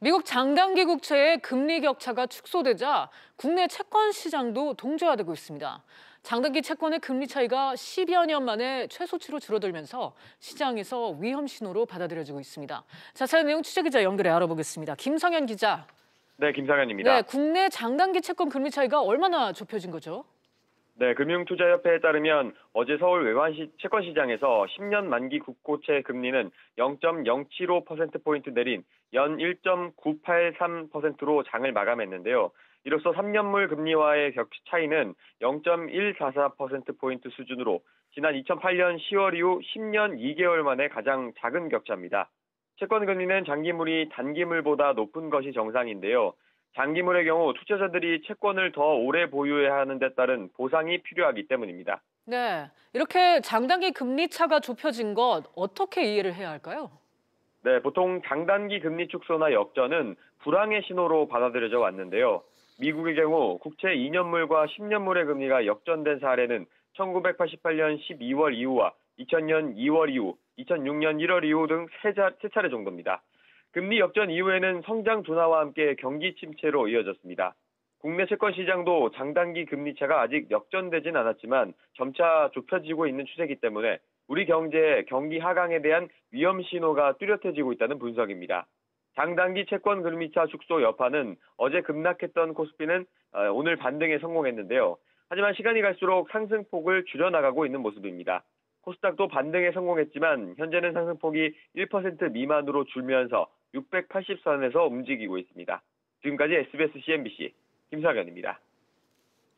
미국 장단기 국채의 금리 격차가 축소되자 국내 채권 시장도 동조화되고 있습니다. 장단기 채권의 금리 차이가 10여 년 만에 최소치로 줄어들면서 시장에서 위험 신호로 받아들여지고 있습니다. 자세한 내용 취재 기자 연결해 알아보겠습니다. 김성현 기자. 네, 김성현입니다. 네, 국내 장단기 채권 금리 차이가 얼마나 좁혀진 거죠? 네, 금융투자협회에 따르면 어제 서울 외환시 채권 시장에서 10년 만기 국고채 금리는 0.075%포인트 내린 연 1.983%로 장을 마감했는데요. 이로써 3년물 금리와의 격 차이는 0.144%포인트 수준으로 지난 2008년 10월 이후 10년 2개월 만에 가장 작은 격차입니다. 채권 금리는 장기물이 단기물보다 높은 것이 정상인데요. 장기물의 경우 투자자들이 채권을 더 오래 보유해야 하는 데 따른 보상이 필요하기 때문입니다. 네, 이렇게 장단기 금리 차가 좁혀진 것 어떻게 이해를 해야 할까요? 네, 보통 장단기 금리 축소나 역전은 불황의 신호로 받아들여져 왔는데요. 미국의 경우 국채 2년물과 10년물의 금리가 역전된 사례는 1988년 12월 이후와 2000년 2월 이후, 2006년 1월 이후 등 세 차례 정도입니다. 금리 역전 이후에는 성장 둔화와 함께 경기 침체로 이어졌습니다. 국내 채권 시장도 장단기 금리 차가 아직 역전되진 않았지만 점차 좁혀지고 있는 추세이기 때문에 우리 경제의 경기 하강에 대한 위험 신호가 뚜렷해지고 있다는 분석입니다. 장단기 채권 금리차 축소 여파는 어제 급락했던 코스피는 어, 오늘 반등에 성공했는데요. 하지만 시간이 갈수록 상승폭을 줄여나가고 있는 모습입니다. 코스닥도 반등에 성공했지만 현재는 상승폭이 1% 미만으로 줄면서 680선에서 움직이고 있습니다. 지금까지 SBS CNBC 김상현입니다.